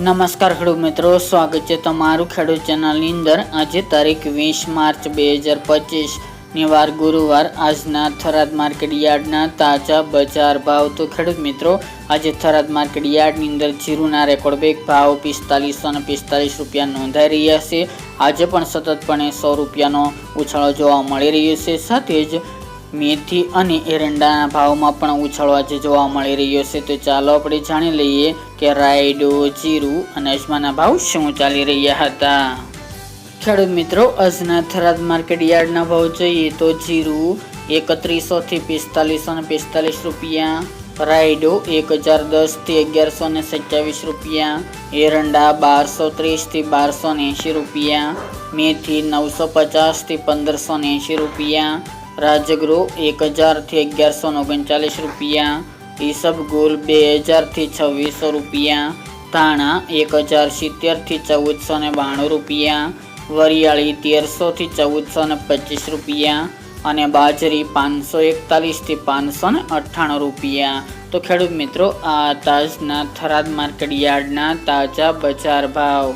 નમસ્કાર ખેડૂત મિત્રો, સ્વાગત છે તમારું ખેડૂત ચેનલની અંદર. આજે તારીખ વીસ માર્ચ બે હજાર પચીસની વાર ગુરુવાર. આજના થરાદ માર્કેટ યાર્ડના તાજા બજાર ભાવ. તો ખેડૂત મિત્રો, આજે થરાદ માર્કેટ યાર્ડની અંદર જીરુના રેકોર્ડ બેગ ભાવ પિસ્તાલીસો અને પિસ્તાલીસ રૂપિયા નોંધાઈ રહ્યા છે. આજે પણ સતતપણે સો રૂપિયાનો ઉછાળો જોવા મળી રહ્યો છે. સાથે જ મેથી અને એરંડાના ભાવમાં પણ ઉછાળો આજે જોવા મળી રહ્યો છે. તો ચાલો આપણે જાણી લઈએ કે રાયડો, જીરું અને અજમાના ભાવ શું ચાલી રહ્યા હતા. ખેડૂત મિત્રો, અજના થરાદ માર્કેટ યાર્ડના ભાવ જોઈએ તો જીરું એકત્રીસો થી પિસ્તાલીસો ને પિસ્તાલીસ રૂપિયા, રાયડો એક હજાર દસથી અગિયારસો ને સત્યાવીસ રૂપિયા, એરંડા બારસો ત્રીસથી બારસો એંશી રૂપિયા, મેથી નવસો પચાસથી પંદરસો ને એંશી રૂપિયા રાજગૃહ એક હજારથી અગિયારસો ઓગણચાલીસ રૂપિયા. ઈસબગુલ બે હજારથી છવ્વીસો રૂપિયા. ધાણા એક હજાર સિત્તેરથી ચૌદસો ને બાણું રૂપિયા. વરિયાળી તેરસોથી ચૌદસો ને પચીસ રૂપિયા. અને બાજરી પાંચસો એકતાલીસથી પાંચસો ને અઠ્ઠાણું રૂપિયા. તો ખેડૂત મિત્રો, આ તાજના થરાદ માર્કેટ યાર્ડના તાજા બજાર ભાવ.